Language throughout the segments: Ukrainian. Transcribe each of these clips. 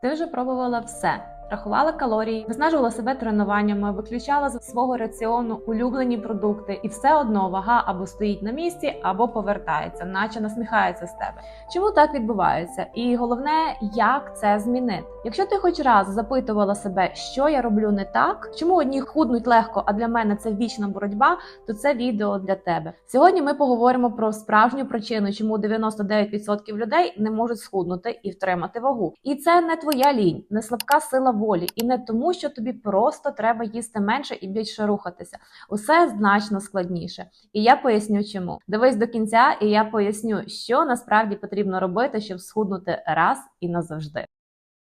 Ти вже пробувала все. Рахувала калорії, виснажувала себе тренуваннями, виключала з свого раціону улюблені продукти, і все одно вага або стоїть на місці, або повертається, наче насміхається з тебе. Чому так відбувається? І головне, як це змінити? Якщо ти хоч раз запитувала себе, що я роблю не так, чому одні худнуть легко, а для мене це вічна боротьба, то це відео для тебе. Сьогодні ми поговоримо про справжню причину, чому 99% людей не можуть схуднути і втримати вагу. І це не твоя лінь, не слабка сила волі, і не тому, що тобі просто треба їсти менше і більше рухатися. Усе значно складніше. І я поясню, чому. Дивись до кінця, і я поясню, що насправді потрібно робити, щоб схуднути раз і назавжди.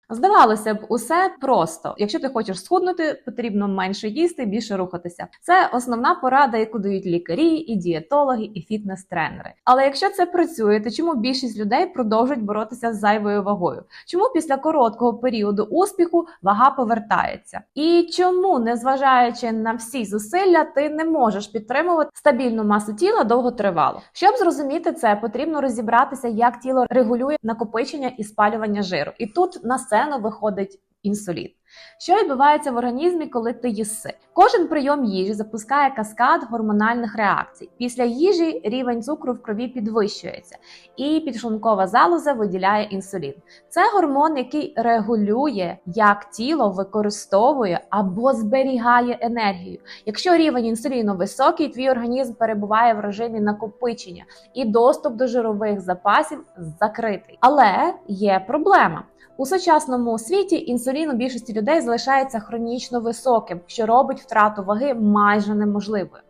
Здавалося б, усе просто. Якщо ти хочеш схуднути, потрібно менше їсти, більше рухатися. Це основна порада, яку дають лікарі, і дієтологи, і фітнес-тренери. Але якщо це працює, то чому більшість людей продовжують боротися з зайвою вагою? Чому після короткого періоду успіху вага повертається? І чому, незважаючи на всі зусилля, ти не можеш підтримувати стабільну масу тіла довготривало? Щоб зрозуміти це, потрібно розібратися, як тіло регулює накопичення і спалювання жиру. І тут на сцену виходить інсулін. Що відбувається в організмі, коли ти їси? Кожен прийом їжі запускає каскад гормональних реакцій. Після їжі рівень цукру в крові підвищується, і підшлункова залоза виділяє інсулін. Це гормон, який регулює, як тіло використовує або зберігає енергію. Якщо рівень інсуліну високий, твій організм перебуває в режимі накопичення, і доступ до жирових запасів закритий. Але є проблема. У сучасному світі інсулін у більшості людей залишається хронічно високим, що робить втрату ваги майже неможливою.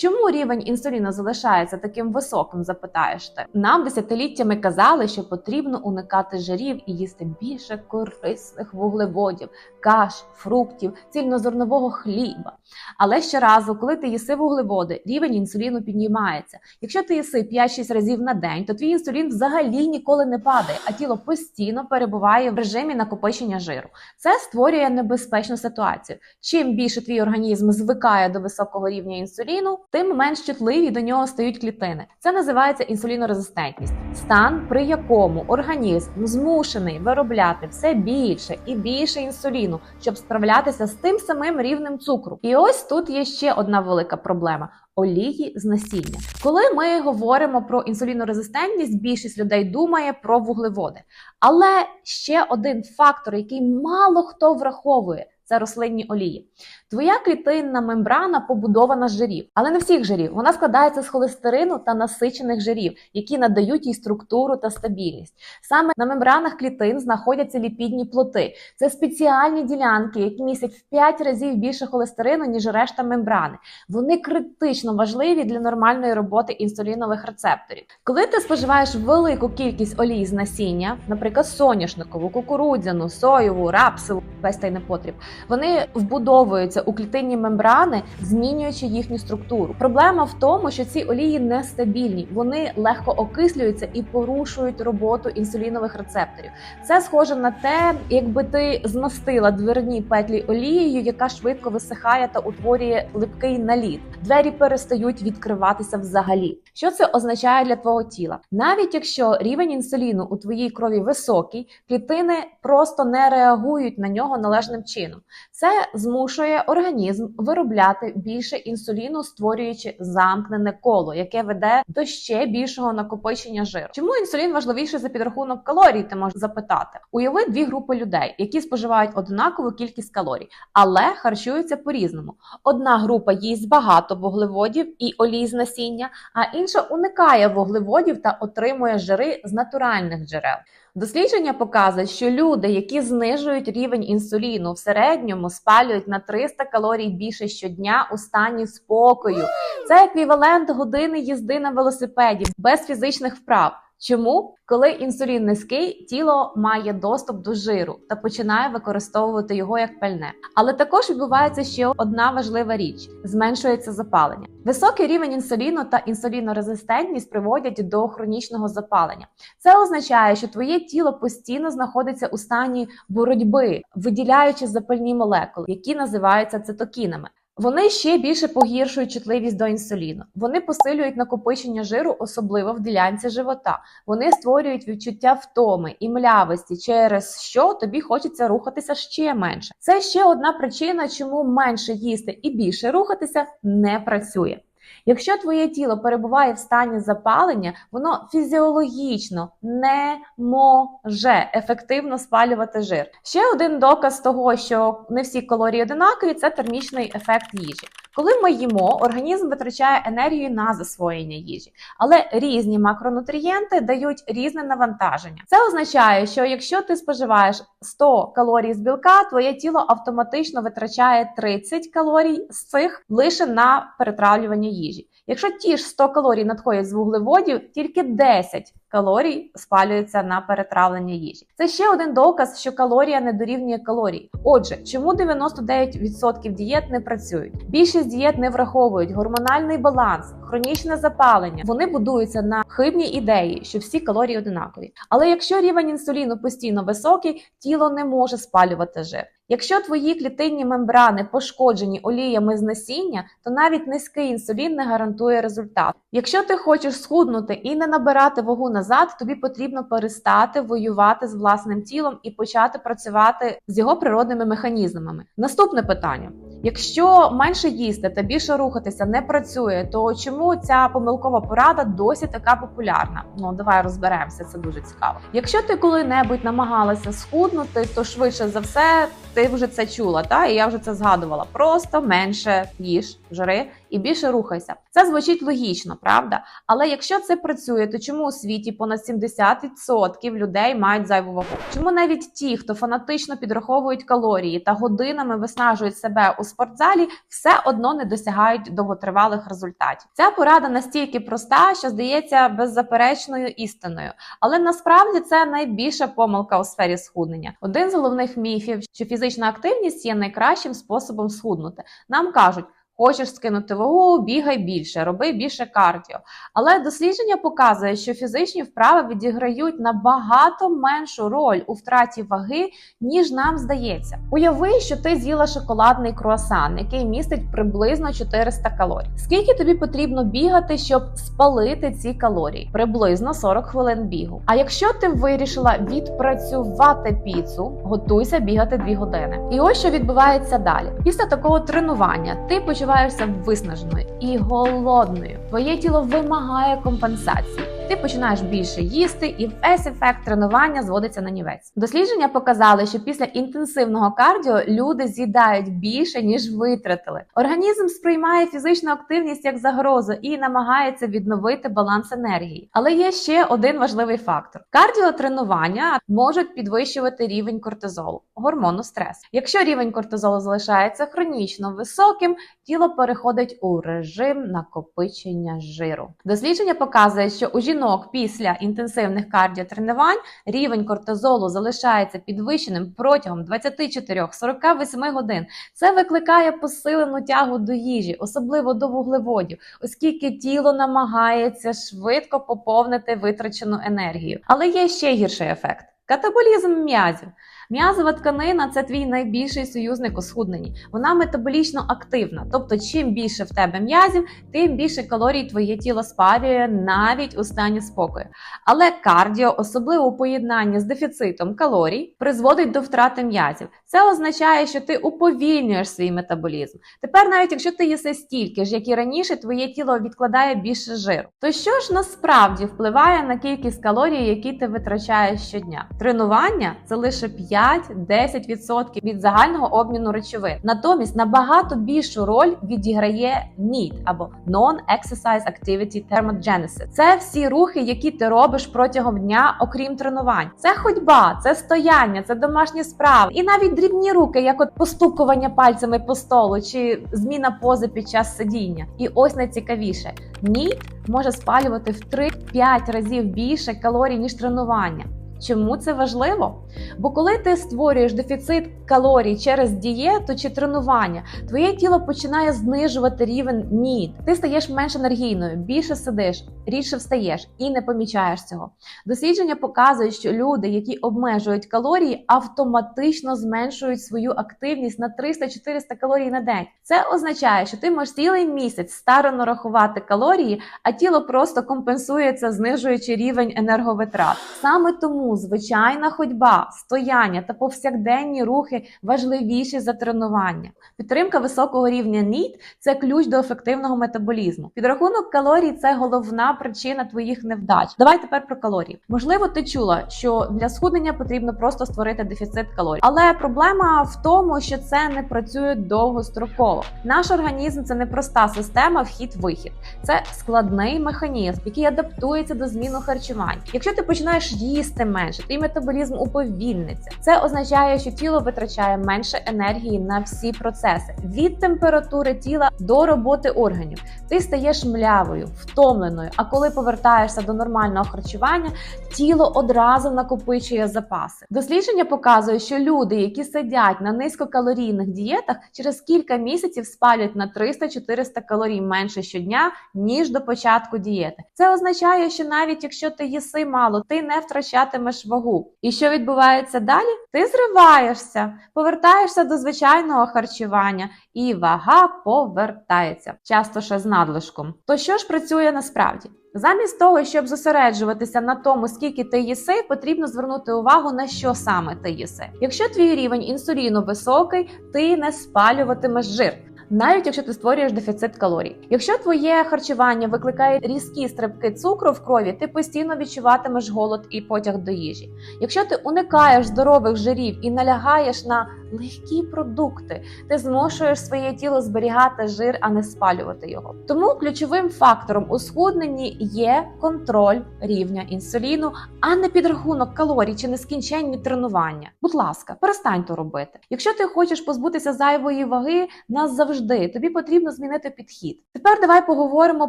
Чому рівень інсуліну залишається таким високим? Запитаєш ти. Нам десятиліттями казали, що потрібно уникати жирів і їсти більше корисних вуглеводів, каш, фруктів, цільнозернового хліба. Але щоразу, коли ти їси вуглеводи, рівень інсуліну піднімається. Якщо ти їси 5-6 разів на день, то твій інсулін взагалі ніколи не падає, а тіло постійно перебуває в режимі накопичення жиру. Це створює небезпечну ситуацію. Чим більше твій організм звикає до високого рівня інсуліну, тим менш чутливі до нього стають клітини. Це називається інсулінорезистентність, стан, при якому організм змушений виробляти все більше і більше інсуліну, щоб справлятися з тим самим рівнем цукру. І ось тут є ще одна велика проблема. Олії з насіння. Коли ми говоримо про інсулінорезистентність, більшість людей думає про вуглеводи. Але ще один фактор, який мало хто враховує, це рослинні олії. Твоя клітинна мембрана побудована з жирів, але не всіх жирів. Вона складається з холестерину та насичених жирів, які надають їй структуру та стабільність. Саме на мембранах клітин знаходяться ліпідні плоти. Це спеціальні ділянки, які містять в 5 разів більше холестерину, ніж решта мембрани. Вони критично важливі для нормальної роботи інсулінових рецепторів. Коли ти споживаєш велику кількість олій з насіння, наприклад, соняшникову, кукурудзяну, соєву, рапсову, весь цей непотріб, вони вбудовуються у клітинні мембрани, змінюючи їхню структуру. Проблема в тому, що ці олії нестабільні, вони легко окислюються і порушують роботу інсулінових рецепторів. Це схоже на те, якби ти змастила дверні петлі олією, яка швидко висихає та утворює липкий наліт. Двері перестають відкриватися взагалі. Що це означає для твого тіла? Навіть якщо рівень інсуліну у твоїй крові високий, клітини просто не реагують на нього належним чином. Це змушує організм виробляти більше інсуліну, створюючи замкнене коло, яке веде до ще більшого накопичення жиру. Чому інсулін важливіший за підрахунок калорій? Ти можеш запитати. Уяви дві групи людей, які споживають однакову кількість калорій, але харчуються по-різному. Одна група їсть багато вуглеводів і олій з насіння, а інша уникає вуглеводів та отримує жири з натуральних джерел. Дослідження показує, що люди, які знижують рівень інсуліну, в середньому спалюють на 300 калорій більше щодня у стані спокою. Це еквівалент години їзди на велосипеді без фізичних вправ. Чому? Коли інсулін низький, тіло має доступ до жиру та починає використовувати його як пальне. Але також відбувається ще одна важлива річ: зменшується запалення. Високий рівень інсуліну та інсулінорезистентність приводять до хронічного запалення. Це означає, що твоє тіло постійно знаходиться у стані боротьби, виділяючи запальні молекули, які називаються цитокінами. Вони ще більше погіршують чутливість до інсуліну. Вони посилюють накопичення жиру, особливо в ділянці живота. Вони створюють відчуття втоми і млявості, через що тобі хочеться рухатися ще менше. Це ще одна причина, чому менше їсти і більше рухатися не працює. Якщо твоє тіло перебуває в стані запалення, воно фізіологічно не може ефективно спалювати жир. Ще один доказ того, що не всі калорії одинакові, це термічний ефект їжі. Коли ми їмо, організм витрачає енергію на засвоєння їжі, але різні макронутрієнти дають різне навантаження. Це означає, що якщо ти споживаєш 100 калорій з білка, твоє тіло автоматично витрачає 30 калорій з цих лише на перетравлювання їжі. Якщо ті ж 100 калорій надходять з вуглеводів, тільки 10 калорій спалюється на перетравлення їжі. Це ще один доказ, що калорія не дорівнює калорії. Отже, чому 99% дієт не працюють? Більшість дієт не враховують гормональний баланс, хронічне запалення. Вони будуються на хибній ідеї, що всі калорії одинакові. Але якщо рівень інсуліну постійно високий, тіло не може спалювати жир. Якщо твої клітинні мембрани пошкоджені оліями з насіння, то навіть низький інсулін не гарантує результат. Якщо ти хочеш схуднути і не набирати вагу назад, тобі потрібно перестати воювати з власним тілом і почати працювати з його природними механізмами. Наступне питання: якщо менше їсти та більше рухатися не працює, то чому ця помилкова порада досі така популярна? Ну давай розберемося, це дуже цікаво. Якщо ти коли-небудь намагалася схуднути, то швидше за все ти вже це чула, та і я вже це згадувала. Просто менше їж жири і більше рухайся. Це звучить логічно, правда? Але якщо це працює, то чому у світі понад 70% людей мають зайву вагу? Чому навіть ті, хто фанатично підраховують калорії та годинами виснажують себе у спортзалі, все одно не досягають довготривалих результатів? Ця порада настільки проста, що здається беззаперечною істиною, але насправді це найбільша помилка у сфері схуднення. Один з головних міфів, що фізична активність є найкращим способом схуднути. Нам кажуть. Хочеш скинути вагу, бігай більше, роби більше кардіо. Але дослідження показує, що фізичні вправи відіграють набагато меншу роль у втраті ваги, ніж нам здається. Уяви, що ти з'їла шоколадний круасан, який містить приблизно 400 калорій. Скільки тобі потрібно бігати, щоб спалити ці калорії? Приблизно 40 хвилин бігу. А якщо ти вирішила відпрацювати піцу, готуйся бігати 2 години. І ось що відбувається далі. Після такого тренування ти почуваєшся виснаженою і голодною. Твоє тіло вимагає компенсації. Ти починаєш більше їсти, і весь ефект тренування зводиться на нівець. Дослідження показали, що після інтенсивного кардіо люди з'їдають більше ніж витратили. Організм сприймає фізичну активність як загрозу і намагається відновити баланс енергії. Але є ще один важливий фактор: кардіотренування можуть підвищувати рівень кортизолу, гормону стресу. Якщо рівень кортизолу залишається хронічно високим, тіло переходить у режим накопичення жиру. Дослідження показує, що у жінок після інтенсивних кардіотренувань рівень кортизолу залишається підвищеним протягом 24-48 годин. Це викликає посилену тягу до їжі, особливо до вуглеводів, оскільки тіло намагається швидко поповнити витрачену енергію. Але є ще гірший ефект катаболізм м'язів. М'язова тканина це твій найбільший союзник у схудненні. Вона метаболічно активна. Тобто, чим більше в тебе м'язів, тим більше калорій твоє тіло спалює навіть у стані спокою. Але кардіо, особливо у поєднанні з дефіцитом калорій, призводить до втрати м'язів. Це означає, що ти уповільнюєш свій метаболізм. Тепер, навіть якщо ти їси стільки ж, як і раніше, твоє тіло відкладає більше жиру. То що ж насправді впливає на кількість калорій, які ти витрачаєш щодня? Тренування це лише 5-10% від загального обміну речовин. Натомість набагато більшу роль відіграє NEAT або Non-Exercise Activity Thermogenesis. Це всі рухи, які ти робиш протягом дня, окрім тренувань. Це ходьба, це стояння, це домашні справи, і навіть дрібні руки, як от постукування пальцями по столу чи зміна пози під час сидіння. І ось найцікавіше: NEAT може спалювати в 3-5 разів більше калорій ніж тренування. Чому це важливо? Бо коли ти створюєш дефіцит калорій через дієту чи тренування, твоє тіло починає знижувати рівень нід. Ти стаєш менш енергійною, більше сидиш, рідше встаєш і не помічаєш цього. Дослідження показують, що люди, які обмежують калорії, автоматично зменшують свою активність на 300-400 калорій на день. Це означає, що ти можеш цілий місяць старано рахувати калорії, а тіло просто компенсує це, знижуючи рівень енерговитрат. Саме тому звичайна ходьба, стояння та повсякденні рухи важливіші за тренування. Підтримка високого рівня НІД – це ключ до ефективного метаболізму. Підрахунок калорій це головна причина твоїх невдач. Давай тепер про калорії. Можливо, ти чула, що для схуднення потрібно просто створити дефіцит калорій, але проблема в тому, що це не працює довгостроково. Наш організм це не проста система вхід-вихід. Це складний механізм, який адаптується до зміну харчувань. Якщо ти починаєш їсти менше, твій метаболізм уповільниться. Це означає, що тіло витрачає менше енергії на всі процеси від температури тіла до роботи органів. Ти стаєш млявою, втомленою. А коли повертаєшся до нормального харчування, тіло одразу накопичує запаси. Дослідження показують, що люди, які сидять на низькокалорійних дієтах, через кілька місяців спалюють на 300-400 калорій менше щодня ніж до початку дієти. Це означає, що навіть якщо ти їси мало, ти не втрачатимеш вагу. І що відбувається далі? Ти зриваєшся, повертаєшся до звичайного харчування, і вага повертається, часто ще з надлишком. То що ж працює насправді? Замість того, щоб зосереджуватися на тому, скільки ти їси, потрібно звернути увагу на що саме ти їси. Якщо твій рівень інсуліну високий, ти не спалюватимеш жир. Навіть якщо ти створюєш дефіцит калорій. Якщо твоє харчування викликає різкі стрибки цукру в крові, ти постійно відчуватимеш голод і потяг до їжі. Якщо ти уникаєш здорових жирів і налягаєш на легкі продукти, ти змушуєш своє тіло зберігати жир, а не спалювати його. Тому ключовим фактором у схудненні є контроль рівня інсуліну, а не підрахунок калорій чи нескінченні тренування. Будь ласка, перестань то робити. Якщо ти хочеш позбутися зайвої ваги, назавжди тобі потрібно змінити підхід. Тепер давай поговоримо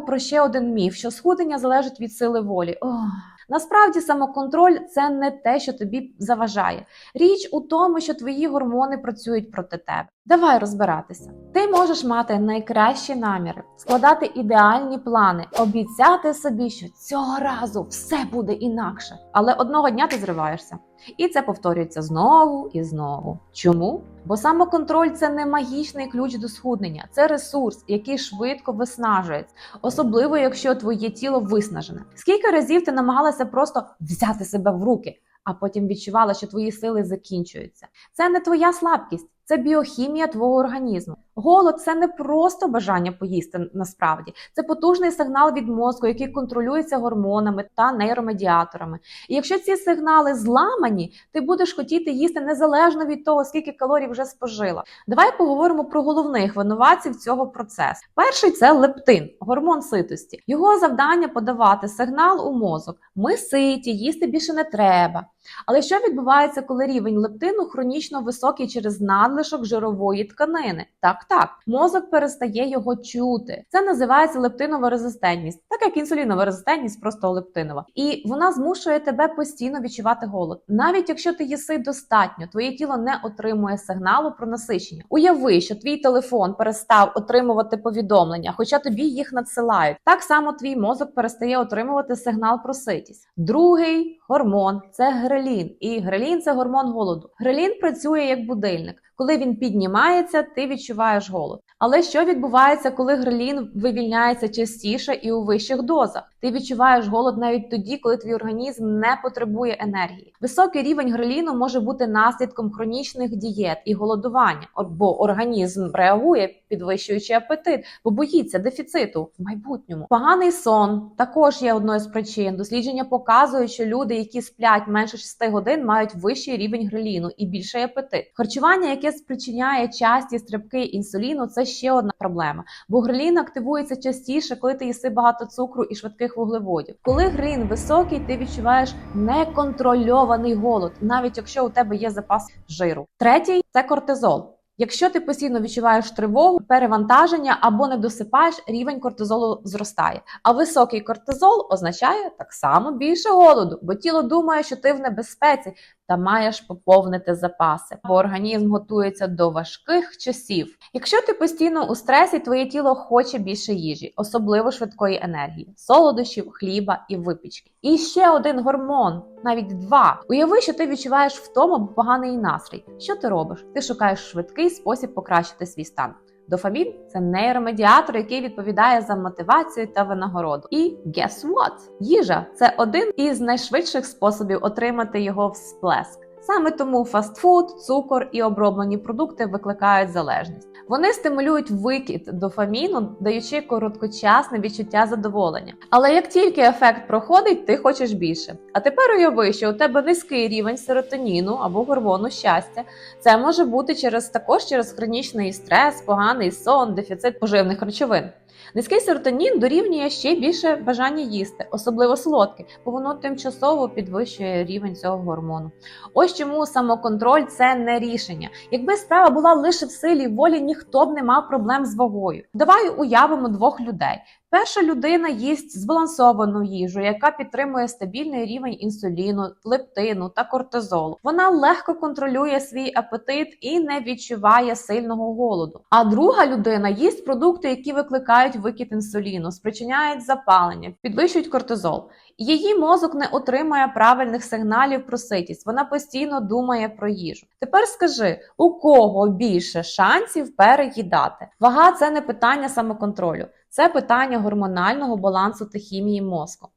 про ще один міф: що схудення залежить від сили волі. Ох. Насправді самоконтроль це не те, що тобі заважає. Річ у тому, що твої гормони працюють проти тебе. Давай розбиратися. Ти можеш мати найкращі наміри, складати ідеальні плани, обіцяти собі, що цього разу все буде інакше. Але одного дня ти зриваєшся. І це повторюється знову і знову. Чому? Бо самоконтроль це не магічний ключ до схуднення, це ресурс, який швидко виснажується, особливо якщо твоє тіло виснажене. Скільки разів ти намагалася просто взяти себе в руки, а потім відчувала, що твої сили закінчуються. Це не твоя слабкість, це біохімія твого організму. Голод це не просто бажання поїсти насправді, це потужний сигнал від мозку, який контролюється гормонами та нейромедіаторами. І якщо ці сигнали зламані, ти будеш хотіти їсти незалежно від того, скільки калорій вже спожила. Давай поговоримо про головних винуватців цього процесу. Перший це лептин, гормон ситості. Його завдання подавати сигнал у мозок: ми ситі, їсти більше не треба. Але що відбувається, коли рівень лептину хронічно високий через надлишок жирової тканини? Так, так, мозок перестає його чути. Це називається лептинова резистентність, так як інсулінова резистентність, просто лептинова. І вона змушує тебе постійно відчувати голод. Навіть якщо ти їси достатньо, твоє тіло не отримує сигналу про насичення. Уяви, що твій телефон перестав отримувати повідомлення, хоча тобі їх надсилають. Так само твій мозок перестає отримувати сигнал про ситість. Другий гормон це грелін, і грелін це гормон голоду. Грелін працює як будильник. Коли він піднімається, ти відчуваєш голод. Але що відбувається, коли грелін вивільняється частіше і у вищих дозах? Ти відчуваєш голод навіть тоді, коли твій організм не потребує енергії. Високий рівень греліну може бути наслідком хронічних дієт і голодування, бо організм реагує, підвищуючи апетит, бо боїться дефіциту в майбутньому. Поганий сон також є одною з причин. Дослідження показують, що люди, які сплять менше 6 годин, мають вищий рівень греліну і більший апетит. Харчування, яке спричиняє часті стрибки інсуліну, це ще одна проблема. Бо грелін активується частіше, коли ти їси багато цукру і швидких вуглеводів. Коли грелін високий, ти відчуваєш неконтрольований голод, навіть якщо у тебе є запас жиру. Третій це кортизол. Якщо ти постійно відчуваєш тривогу, перевантаження або не досипаєш, рівень кортизолу зростає. А високий кортизол означає так само більше голоду, бо тіло думає, що ти в небезпеці та маєш поповнити запаси, бо організм готується до важких часів. Якщо ти постійно у стресі, твоє тіло хоче більше їжі, особливо швидкої енергії, солодощів, хліба і випічки. І ще один гормон, навіть два. Уяви, що ти відчуваєш втому поганий настрій. Що ти робиш? Ти шукаєш швидкий спосіб покращити свій стан. Дофамін це нейромедіатор, який відповідає за мотивацію та винагороду. І guess what? Їжа це один із найшвидших способів отримати його всплеск. Саме тому фастфуд, цукор і оброблені продукти викликають залежність. Вони стимулюють викид дофаміну, даючи короткочасне відчуття задоволення. Але як тільки ефект проходить, ти хочеш більше. А тепер уяви, що у тебе низький рівень серотоніну або гормону щастя. Це може бути через також через хронічний стрес, поганий сон, дефіцит поживних речовин. Низький серотонін дорівнює ще більше бажання їсти, особливо солодке, бо воно тимчасово підвищує рівень цього гормону. Ось чому самоконтроль це не рішення. Якби справа була лише в силі волі, ніхто б не мав проблем з вагою. Давай уявимо двох людей. Перша людина їсть збалансовану їжу, яка підтримує стабільний рівень інсуліну, лептину та кортизолу. Вона легко контролює свій апетит і не відчуває сильного голоду. А друга людина їсть продукти, які викликають викид інсуліну, спричиняють запалення, підвищують кортизол. Її мозок не отримує правильних сигналів про ситість. Вона постійно думає про їжу. Тепер скажи, у кого більше шансів переїдати? Вага це не питання самоконтролю. Це питання гормонального балансу та хімії мозку.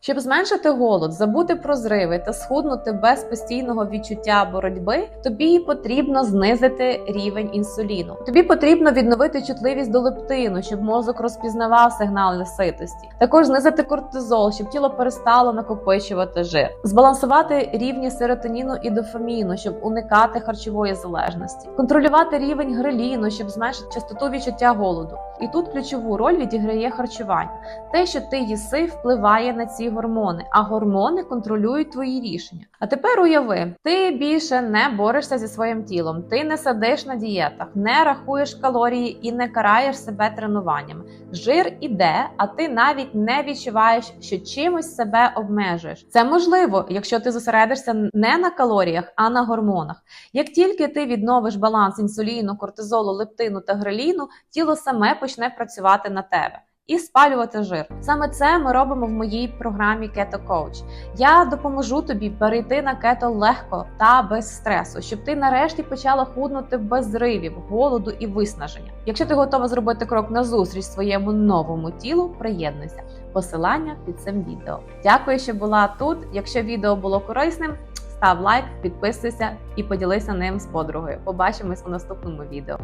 Щоб зменшити голод, забути про зриви та схуднути без постійного відчуття боротьби, тобі потрібно знизити рівень інсуліну. Тобі потрібно відновити чутливість до лептину, щоб мозок розпізнавав сигнали ситості. Також знизити кортизол, щоб тіло перестало накопичувати жир, збалансувати рівні серотоніну і дофаміну, щоб уникати харчової залежності, контролювати рівень греліну, щоб зменшити частоту відчуття голоду. І тут ключову роль відіграє харчування. Те, що ти їси, впливає на ці гормони, а гормони контролюють твої рішення. А тепер уяви, ти більше не борешся зі своїм тілом, ти не сидиш на дієтах, не рахуєш калорії і не караєш себе тренуваннями. Жир іде, а ти навіть не відчуваєш, що чимось себе обмежуєш. Це можливо, якщо ти зосередишся не на калоріях, а на гормонах. Як тільки ти відновиш баланс інсуліну, кортизолу, лептину та греліну, тіло саме почне працювати на тебе. І спалювати жир. Саме це ми робимо в моїй програмі Keto Coach. Я допоможу тобі перейти на кето легко та без стресу, щоб ти нарешті почала худнути без зривів, голоду і виснаження. Якщо ти готова зробити крок назустріч своєму новому тілу, приєднуйся. Посилання під цим відео. Дякую, що була тут. Якщо відео було корисним, став лайк, підписуйся і поділися ним з подругою. Побачимось у наступному відео.